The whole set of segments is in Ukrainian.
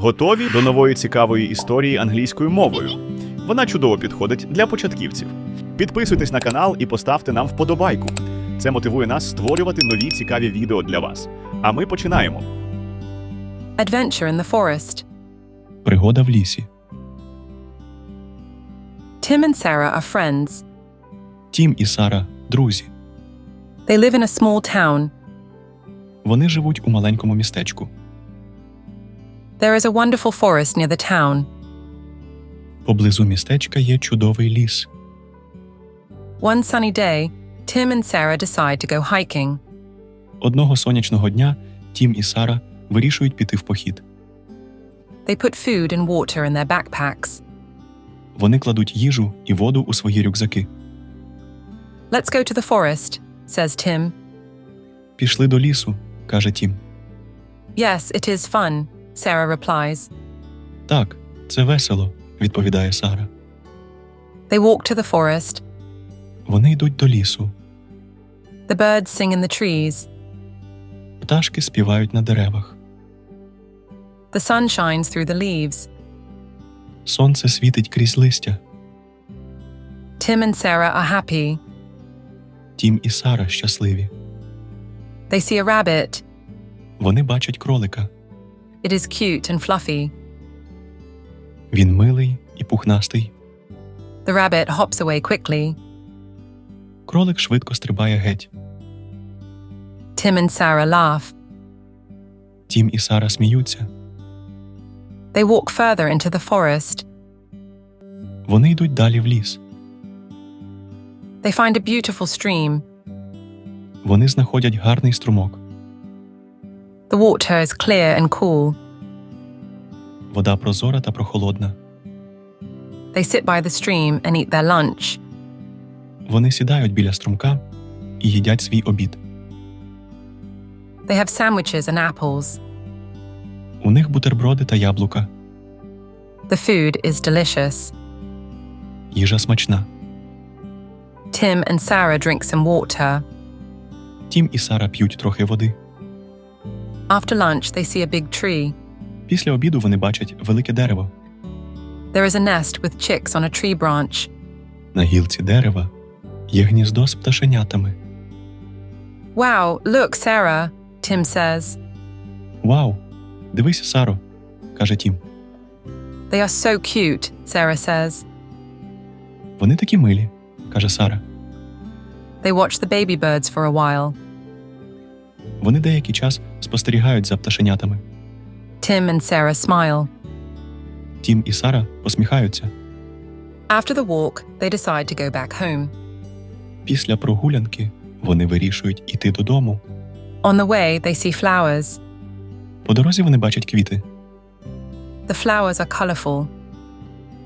Готові до нової цікавої історії англійською мовою. Вона чудово підходить для початківців. Підписуйтесь на канал і поставте нам вподобайку. Це мотивує нас створювати нові цікаві відео для вас. А ми починаємо. Adventure in the forest. Пригода в лісі. Tim and Sarah are friends. Тім і Сара друзі. They live in a small town. Вони живуть у маленькому містечку. There is a wonderful forest near the town. Поблизу містечка є чудовий ліс. One sunny day, Tim and Sarah decide to go hiking. Одного сонячного дня Тім і Сара вирішують піти в похід. They put food and water in their backpacks. Вони кладуть їжу і воду у свої рюкзаки. Let's go to the forest, says Tim. Пішли до лісу, каже Тім. Yes, it is fun, Sarah replies. Так, це весело, відповідає Сара. They walk to the forest. Вони йдуть до лісу. The birds sing in the trees. Пташки співають на деревах. The sun shines through the leaves. Сонце світить крізь листя. Tim and Sarah are happy. Тім і Сара щасливі. They see a rabbit. Вони бачать кролика. It is cute and fluffy. Він милий і пухнастий. The rabbit hops away quickly. Кролик швидко стрибає геть. Tim and Sarah laugh. Тім і Сара сміються. They walk further into the forest. Вони йдуть далі в ліс. They find a beautiful stream. Вони знаходять гарний струмок. The water is clear and cool. Вода прозора та прохолодна. They sit by the stream and eat their lunch. Вони сідають біля струмка і їдять свій обід. They have sandwiches and apples. У них бутерброди та яблука. The food is delicious. Їжа смачна. Tim and Sarah drink some water. Тім і Сара п'ють трохи води. After lunch, they see a big tree. Після обіду вони бачать велике дерево. There is a nest with chicks on a tree branch. На гілці дерева є гніздо з пташенятами. Wow, look, Sarah, Tim says. Вау! Дивися, Саро, каже Тім. They are so cute, Sarah says. Вони такі милі, каже Сара. They watch the baby birds for a while. Вони деякий час спостерігають за пташенятами. Tim and Sarah smile. Тім і Сара посміхаються. After the walk, they decide to go back home. Після прогулянки вони вирішують іти додому. On the way, they see flowers. По дорозі вони бачать квіти. The flowers are colorful.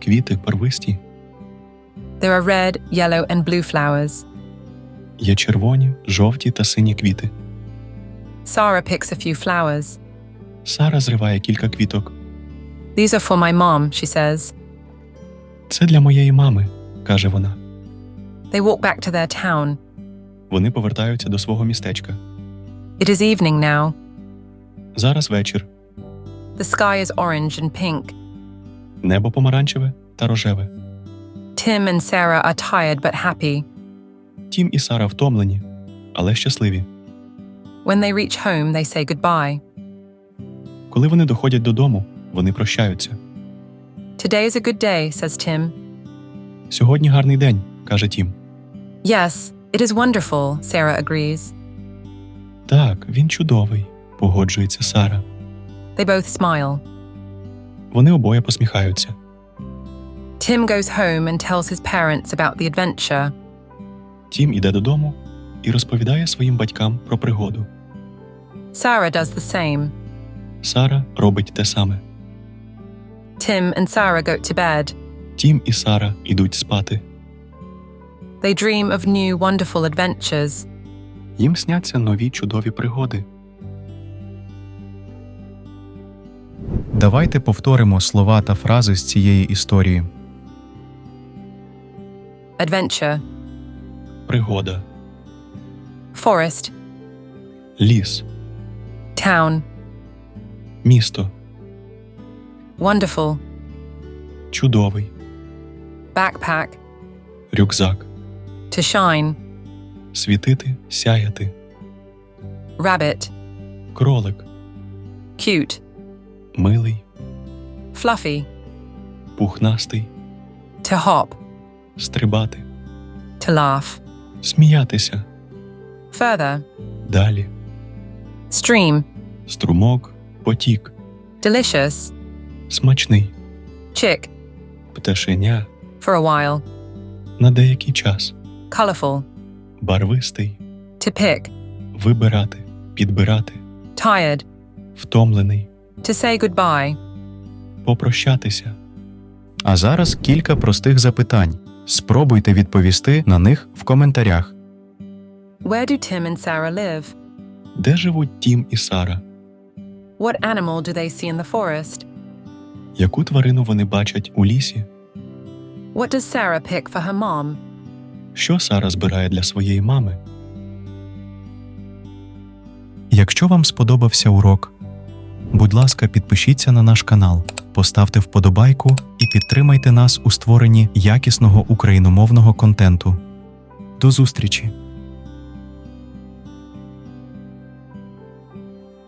Квіти первисті. There are red, yellow, and blue flowers. Є червоні, жовті та сині квіти. Sarah picks a few flowers. Сара зриває кілька квіток. These are for my mom, she says. Це для моєї мами, каже вона. They walk back to their town. Вони повертаються до свого містечка. It is evening now. Зараз вечір. The sky is orange and pink. Небо помаранчеве та рожеве. Tim and Sarah are tired but happy. Тім і Сара втомлені, але щасливі. When they reach home, they say goodbye. Коли вони доходять додому, вони прощаються. Today is a good day, says Tim. Сьогодні гарний день, каже Тім. Yes, it is wonderful, Sarah agrees. Так, він чудовий, погоджується Сара. They both smile. Вони обоє посміхаються. Tim goes home and tells his parents about the adventure. Тім іде додому і розповідає своїм батькам про пригоду. Sarah does the same. Сара робить те саме. Tim and Sarah go to bed. Тім і Сара йдуть спати. They dream of new, wonderful adventures. Їм сняться нові чудові пригоди. Давайте повторимо слова та фрази з цієї історії. Adventure, Пригода, forest, ліс, town, місто, Wonderful. чудовий, Backpack. рюкзак, To shine. світити, сяяти, Rabbit. кролик, Cute. милий, Fluffy. пухнастий, To hop. стрибати, To laugh. сміятися, Further. далі, Stream. струмок, потік, Delicious. смачний, Chick. пташеня, For a while. на деякий час, Colorful. барвистий, To pick. вибирати, підбирати, Tired. втомлений, To say goodbye. попрощатися. А зараз кілька простих запитань. Спробуйте відповісти на них в коментарях. Where do Tim and Sarah live? Де живуть Тім і Сара? What animal do they see in the forest? Яку тварину вони бачать у лісі? What does Sarah pick for her mom? Що Сара збирає для своєї мами? Якщо вам сподобався урок, будь ласка, підпишіться на наш канал, поставте вподобайку і підтримайте нас у створенні якісного україномовного контенту. До зустрічі!